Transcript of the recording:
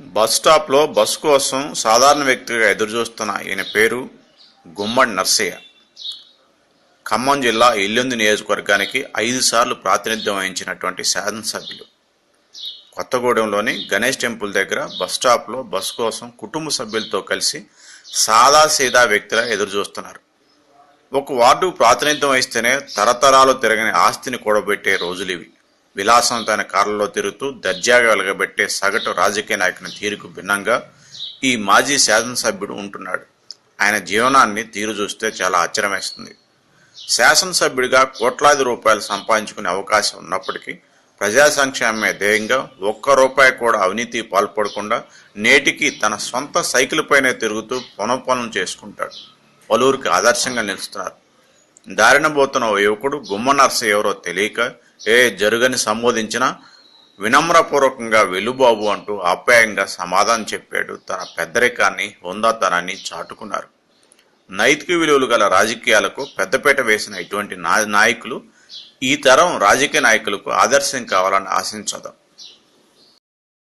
Bus స్టాప్లో bus కోసం సాధారణ వ్యక్తిగా ఎదురుచూస్తున్న ఈయన పేరు గుమ్మడి నర్సయ్య. ఖమ్మం జిల్లా ఇల్లుంది నియోజకవర్గానికి ఐదు సార్లు ప్రాతినిధ్యం వహించినటువంటి శాసనసభ్యులు. కొత్తగూడెంలోని గణేష్ టెంపుల్ దగ్గర బస్ స్టాప్లో బస్ కోసం కుటుంబ సభ్యులతో కలిసి సాదాసీదా వ్యక్తిలా ఎదురుచూస్తున్నారు. ఒక వార్డు ప్రాతినిధ్యం వహిస్తేనే తరతరాలు తిరగని ఆస్తిని కూడబెట్టే రోజులు ఇవి. విలాసవంతమైన కార్లలో తిరుగుతూ దర్జాగా వెలగబెట్టే సగటు రాజకీయ నాయకుని తీరుకు భిన్నంగా ఈ మాజీ శాసనసభ్యుడు ఉంటున్నాడు. ఆయన జీవనాన్ని తీరు చూస్తే చాలా ఆశ్చర్యమేస్తుంది. శాసనసభ్యుడిగా కోట్లాది రూపాయలు సంపాదించుకునే అవకాశం ఉన్నప్పటికీ ప్రజా సంక్షేమమే ధ్యేయంగా ఒక్క రూపాయి కూడా అవినీతి పాల్పడకుండా నేటికి తన సొంత సైకిల్ పైనే తిరుగుతూ పొనపనం చేసుకుంటాడు. పలువురికి ఆదర్శంగా నిలుస్తున్నారు. దారిన పోతున్న ఓ యువకుడు గుమ్మ నర్స ఎవరో తెలియక ఏ జరుగని సంబోధించినా వినమ్రపూర్వకంగా వెలుబాబు అంటూ ఆప్యాయంగా సమాధానం చెప్పాడు. తన పెద్దరికాన్ని హోందాతనాన్ని చాటుకున్నారు. నైతిక విలువలు గల రాజకీయాలకు పెద్దపేట వేసిన ఇటువంటి నా నాయకులు ఈ తరం రాజకీయ నాయకులకు ఆదర్శం కావాలని ఆశించదాం.